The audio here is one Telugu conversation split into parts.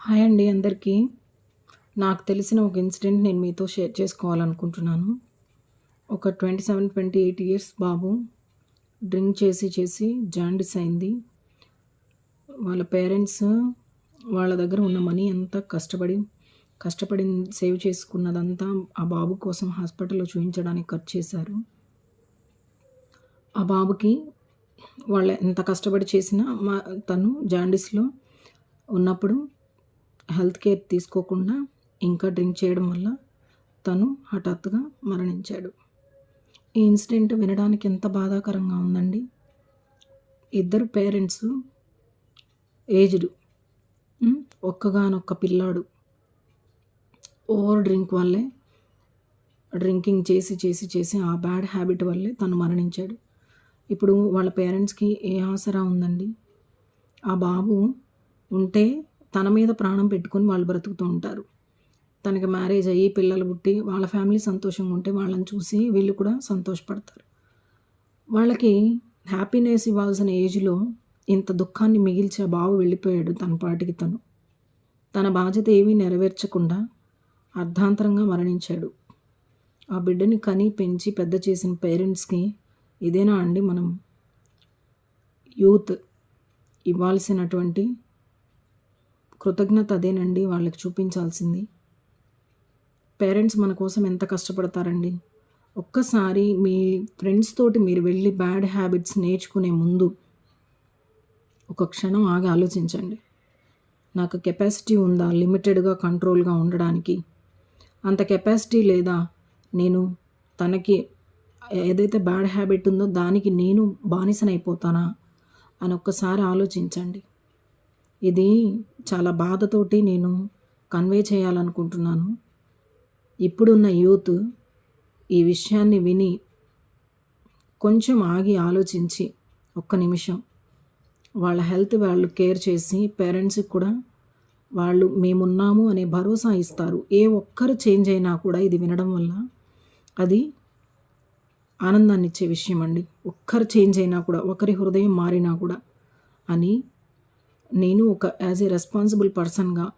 హాయ్ అండి అందరికీ. నాకు తెలిసిన ఒక ఇన్సిడెంట్ నేను మీతో షేర్ చేసుకోవాలనుకుంటున్నాను. ఒక twenty seven twenty eight years బాబు డ్రింక్ చేసి చేసి జాండిస్ అయింది. వాళ్ళ పేరెంట్స్ వాళ్ళ దగ్గర ఉన్న మనీ అంతా కష్టపడి కష్టపడి సేవ్ చేసుకున్నదంతా ఆ బాబు కోసం హాస్పిటల్లో చూపించడానికి ఖర్చు చేశారు. ఆ బాబుకి వాళ్ళ ఎంత కష్టపడి చేసినా మా తను జాండిస్లో ఉన్నప్పుడు హెల్త్ కేర్ తీసుకోకుండా ఇంకా డ్రింక్ చేయడం వల్ల తను హఠాత్తుగా మరణించాడు. ఈ ఇన్సిడెంట్ వినడానికి ఎంత బాధాకరంగా ఉందండి. ఇద్దరు పేరెంట్స్ ఏజ్డ్ ఒక్కగానొక్క పిల్లాడు. ఓవర్ డ్రింక్ వల్లే డ్రింకింగ్ చేసి చేసి చేసి ఆ బ్యాడ్ హ్యాబిట్ వల్లే తను మరణించాడు. ఇప్పుడు వాళ్ళ పేరెంట్స్కి ఏ ఆసరా ఉందండి? ఆ బాబు ఉంటే తన మీద ప్రాణం పెట్టుకొని వాళ్ళు బ్రతుకుతూ ఉంటారు. తనకి మ్యారేజ్ అయ్యి పిల్లలు పుట్టి వాళ్ళ ఫ్యామిలీ సంతోషంగా ఉంటే వాళ్ళని చూసి వీళ్ళు కూడా సంతోషపడతారు. వాళ్ళకి హ్యాపీనెస్ ఇవ్వాల్సిన ఏజ్లో ఇంత దుఃఖాన్ని మిగిల్చే బావు వెళ్ళిపోయాడు తన పాటికి తను. తన బాధ్యత ఏమీ నెరవేర్చకుండా అర్ధాంతరంగా మరణించాడు. ఆ బిడ్డని కని పెంచి పెద్ద చేసిన పేరెంట్స్కి ఇదేనా అండి మనం యూత్ ఇవ్వాల్సినటువంటి కృతజ్ఞత అదేనండి వాళ్ళకి చూపించాల్సింది. పేరెంట్స్ మన కోసం ఎంత కష్టపడతారండి. ఒక్కసారి మీ ఫ్రెండ్స్ తోటి మీరు వెళ్ళి బ్యాడ్ హ్యాబిట్స్ నేర్చుకునే ముందు ఒక క్షణం ఆగి ఆలోచించండి. నాకు కెపాసిటీ ఉందా? లిమిటెడ్గా కంట్రోల్గా ఉండడానికి. అంత కెపాసిటీ లేదా? నేను తనకి ఏదైతే బ్యాడ్ హ్యాబిట్ ఉందో దానికి నేను బానిసనైపోతానా? అని ఒక్కసారి ఆలోచించండి. ఇది చాలా బాధతోటి నేను కన్వే చేయాలనుకుంటున్నాను. ఇప్పుడున్న యూత్ ఈ విషయాన్ని విని కొంచెం ఆగి ఆలోచించి ఒక్క నిమిషం వాళ్ళ హెల్త్ వాళ్ళు కేర్ చేసి పేరెంట్స్కి కూడా వాళ్ళు మేమున్నాము అనే భరోసా ఇస్తారు. ఏ ఒక్కరు చేంజ్ అయినా కూడా ఇది వినడం వల్ల అది ఆనందాన్ని ఇచ్చే విషయం అండి ఒక్కరు చేంజ్ అయినా కూడా ఒకరి హృదయం మారినా కూడా అని నేను ఒక యాజ్ ఏ రెస్పాన్సిబుల్ పర్సన్గా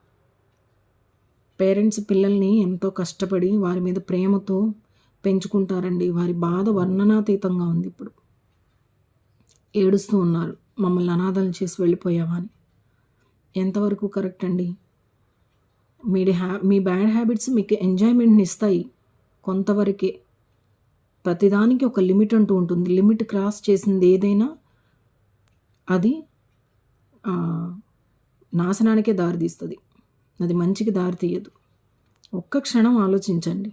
పేరెంట్స్ పిల్లల్ని ఎంతో కష్టపడి వారి మీద ప్రేమతో పెంచుకుంటారండి. వారి బాధ వర్ణనాతీతంగా ఉంది ఇప్పుడు. ఏడుస్తూ ఉన్నారు. మమ్మల్ని అనాథాలు చేసి వెళ్ళిపోయావా అని. ఎంతవరకు కరెక్ట్ అండి? మీ హ్యా మీ బ్యాడ్ హ్యాబిట్స్ మీకు ఎంజాయ్మెంట్ని ఇస్తాయి. కొంతవరకే. ప్రతిదానికి ఒక లిమిట్ అంటూ ఉంటుంది. లిమిట్ క్రాస్ చేసింది ఏదైనా అది నాశనానికే దారితీస్తుంది అది మంచికి దారి తీయదు. ఒక్క క్షణం ఆలోచించండి.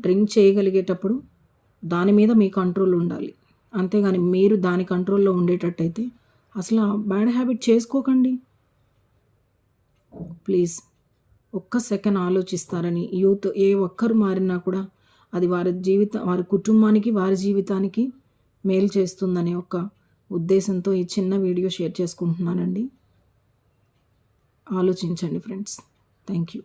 డ్రింక్ చేయగలిగేటప్పుడు దాని మీద మీ కంట్రోల్ ఉండాలి. అంతేగాని మీరు దాని కంట్రోల్లో ఉండేటట్టయితే అసలు బ్యాడ్ హ్యాబిట్ చేసుకోకండి. ప్లీజ్ ఒక్క సెకండ్ ఆలోచిస్తారని యూత్ ఏ ఒక్కరు మారినా కూడా అది వారి జీవిత వారి కుటుంబానికి వారి జీవితానికి మేలు చేస్తుందనే ఒక ఉద్దేశంతో ఈ చిన్న వీడియో షేర్ చేసుకుంటున్నానండి. ఆలోచించండి ఫ్రెండ్స్. Thank you